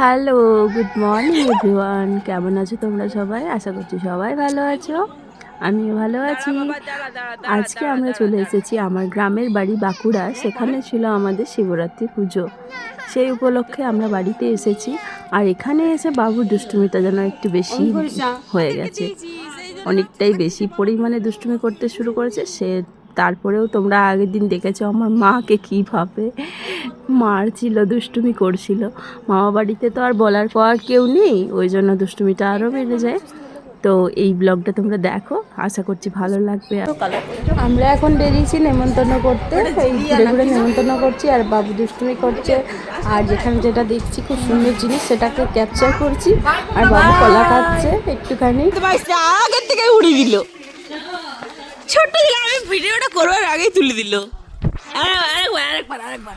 Hello good morning everyone কেমন আছো তোমরা সবাই? আশা করছি সবাই ভালো আছো। আমিও ভালো আছি। আজকে আমরা চলে এসেছি আমার গ্রামের বাড়ি বাঁকুড়া। সেখানে ছিল আমাদের শিবরাত্রি পুজো। সেই উপলক্ষে আমরা বাড়িতে এসেছি। আর এখানে এসে বাবুর দুষ্টুমিটা যেন একটু বেশি হয়ে গেছে। অনেকটাই বেশি পরিমাণে দুষ্টুমি করতে শুরু করেছে। সে তারপরেও তোমরা আগের দিন দেখেছ আমার মাকে কীভাবে মারছিল দুষ্টুমি করছিল। মামা বাড়িতে তো আর বলার পর কেউ নেই, ওই জন্য দুষ্টুমিটা আরও বেড়ে যায়। তো এই ব্লগটা তোমরা দেখো, আশা করছি ভালো লাগবে। আমরা এখন বেরিয়েছি নেমন্তন্ন করতে ঘুরে নেমন্তন্ন করছি, আর বাবু দুষ্টুমি করছে। আর যেখানে যেটা দেখছি, খুব সুন্দর জিনিস, সেটাকে ক্যাপচার করছি। আর বাবু কলা খাচ্ছে একটুখানি। আগের থেকে উড়ে দিল। ছোট্ট দিল আমি ভিডিওটা করবার আগেই তুলে দিল। আরেকবার আরেকবার আরেকবার।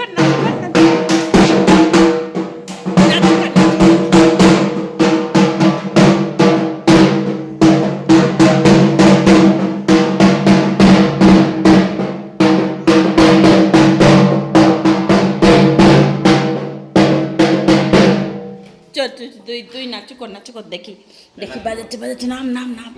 দুই তুই নাচু কর নাচু কর দেখি দেখি বাজাচ্ছে বাজাচ্ছে নাম নাম নাম।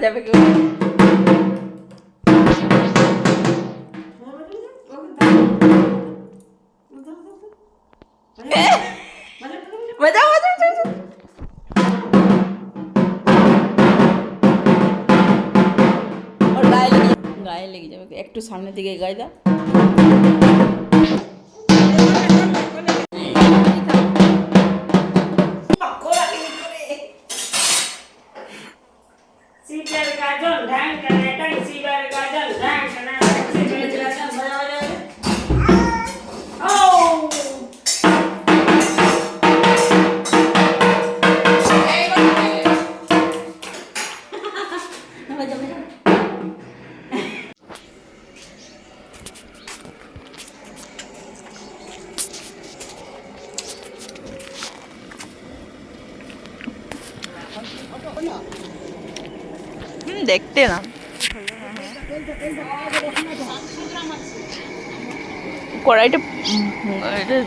বাজাবে কেউ বাজাও বাজাও বাজাও। ওর গায়ে লেগে গায়ে লেগে যাবে একটু সামনের দিকে গায়ে দাও হুম দেখতে না। কড়াইটা এটা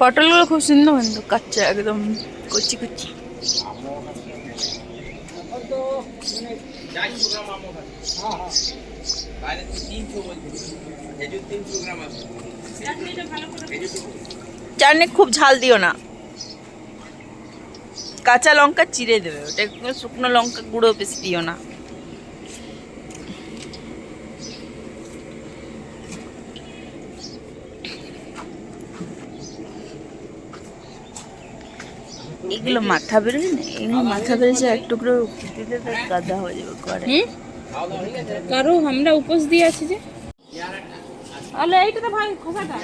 পটলগুলো খুব সুন্দর কিন্তু কাচ্চা একদম কচি কচি। চাটনি খুব ঝাল দিও না। কাঁচা লঙ্কা চিড়ে দেবে। ওটা একটু শুকনো লঙ্কা গুঁড়ো বেশি দিও না। এগুলো মাথা বেরোয় না? এগুলো মাথা বেরোছে এক টুকরো দিলে গাদা হয়ে যাবে করে কারও আমরা উপোস দিয়ে আছি যে? আলে এইটা তো ভাই খোসাটা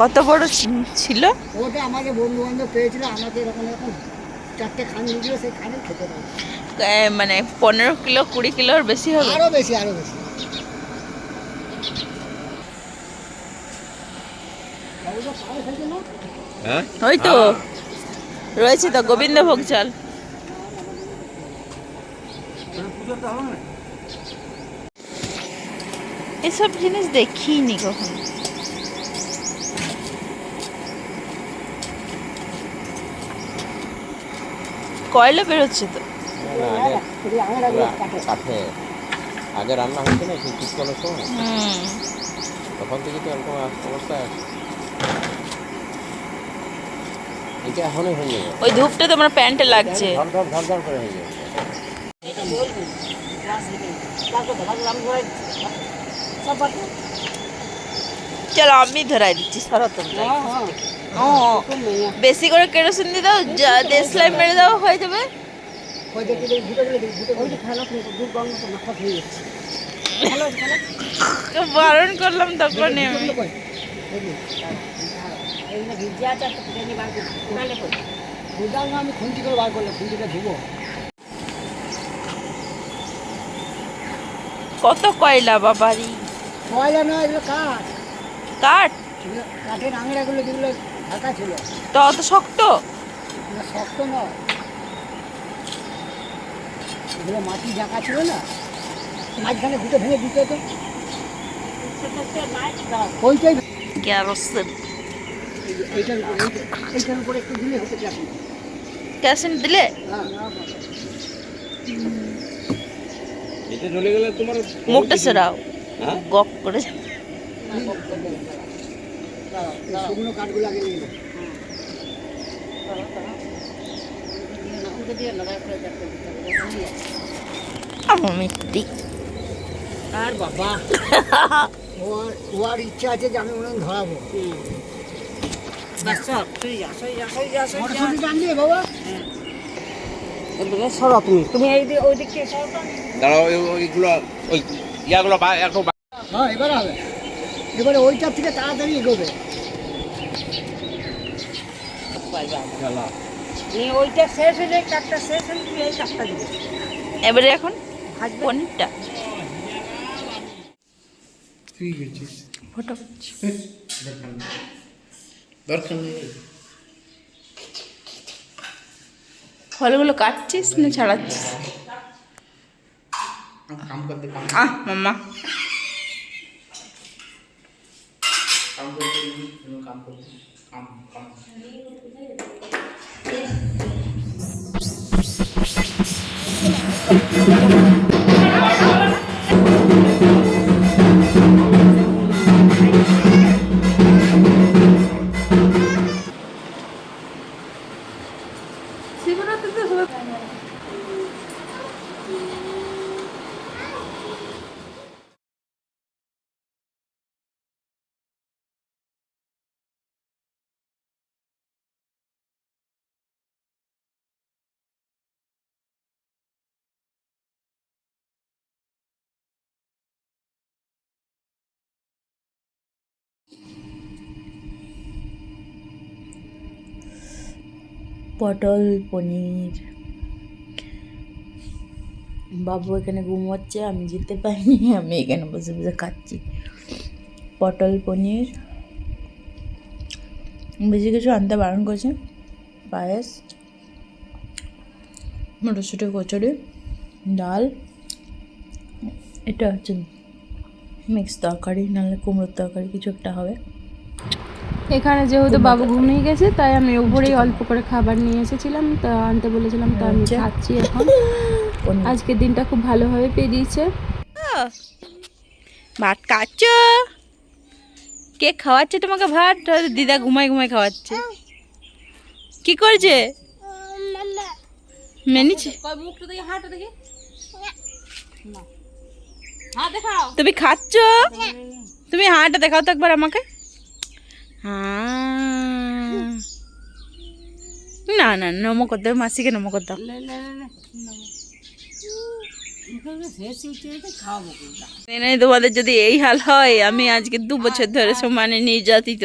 কত বড় ছিল? ওটা আমাকে বন্ধু বান্ধব পেয়েছিল আমাকে এরকম এরকম চারটে খান দিয়েছিল সেই খানে খেতে পারি মানে পনেরো কিলো কুড়ি কিলোর বেশি হবে? আরও বেশি আরও বেশি। ওই তো। রয়েছে তো গোবিন্দভোগ চাল। এসব জিনিস দেখিনি কখনো। কয়লা বেরোচ্ছে তো? কাঠে আগে রান্না হচ্ছে না সেই শীতকালের সময়। তখন থেকে তো এরকম অবস্থায় আছে। এটা এখনই হয়ে যাবে ওই ধূপটা তো আমার প্যান্টে লাগছে। করে হয়ে যাবে চলো আমি ধরাই দিচ্ছি সারা হ্যাঁ ও বেশি করে কেরোসিন দিয়ে দাও যা দেশলাই মেরে দাও হয়ে যাবে। হয়ে বারণ করলাম তখন আমি। এগুলো কই? দেখি। এগুলো ভিজে আছে, একটা ফুটে নিয়ে বার করছি। কুড়ালে কই? কুড়াল না, আমি খুন্তি করে বার করলাম ধুবো। কত কয়লা বাবারি? কয়লা নয় এগুলো কাঠ। কাঠ? কাঠের আংড়াগুলো যেগুলো ঢাকা ছিল। তো অত শক্ত? এগুলো শক্ত নয়। এগুলো মাটি ঢাকা ছিল না। মাঝখানে ঘুটে ভেঙে দিতে হতো। ওইটাই কেরোসিন এইটার উপরে এইটার উপরে একটু দিলে হতে চাকরি কেরোসিন দিলে হ্যাঁ এটা চলে গেলে তোমার মুখটা সরাও? গপ করে শুকনো কাঠগুলো আগে নিয়ে নাও। আর বাবা ওর ওর ইচ্ছা আছে যে আমি ওনাকে ধরাবো মটরশুঁটি টান দিয়ে বাবা সরো তুমি তুমি এই ওই দিক থেকে দাঁড়াও ওইগুলো ওই ইয়াগুলো একটু হ্যাঁ এবার হবে এবারে ওইটার থেকে তাড়াতাড়ি এগোবে ওইটা শেষ হলে কাঠটা শেষ হলে তুমি এই কাঠটা দিবে এবারে এখন পনিরটা ফটো దొరకండి పొలుగులు కట్ చేస్తుంది చాలా మమ్మ পটল, পনির। বাবু এখানে ঘুমোচ্ছে, আমি যেতে পারিনি, আমি এখানে বসে বসে খাচ্ছি। পটল, পনির। বেশি কিছু আনতে বারণ করছে। পায়েস, মটরশুঁটি, কচুরি, ডাল। এটা হচ্ছে মিক্স তরকারি, নাহলে কুমড়োর তরকারি, কিছু একটা হবে। এখানে যেহেতু বাবু ঘুমিয়ে গেছে তাই আমি উপরেই অল্প করে খাবার নিয়ে এসেছিলাম। তা আনতে বলেছিলাম তা আমি খাচ্ছি এখন। আজকের দিনটা খুব ভালোভাবে পেরিয়েছে। ভাত খাচ্ছ? কে খাওয়াচ্ছে তোমাকে ভাত? দিদা ঘুমাই ঘুমাই খাওয়াচ্ছে। কি করছে? মেনিছে। তুমি খাচ্ছ? তুমি হাঁটা দেখাও তো একবার আমাকে। না না নমো করতে মাসিকে নমো করতে তোমাদের যদি এই হাল হয় আমি আজকে দু বছর ধরে সমানে নির্যাতিত।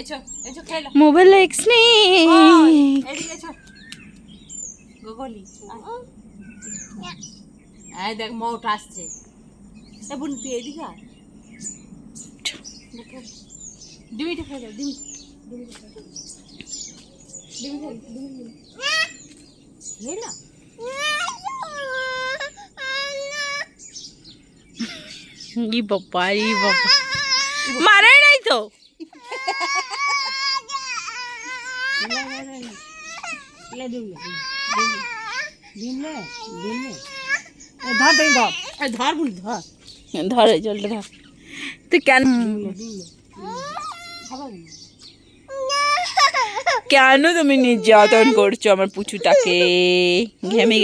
এছো মোবাইল গোগলি এই দেখ মৌট আসছে। তুই এদিকে ডিমিটা খেলো ডিমি। খেলা ই বাবা ই বাবা। মারে নাই তো? ধর ধর ধর। ধরে জলটা ধর। তুই কেন কেন তুমি নির্যাতন করছ আমার পুচুটাকে? ঘেমে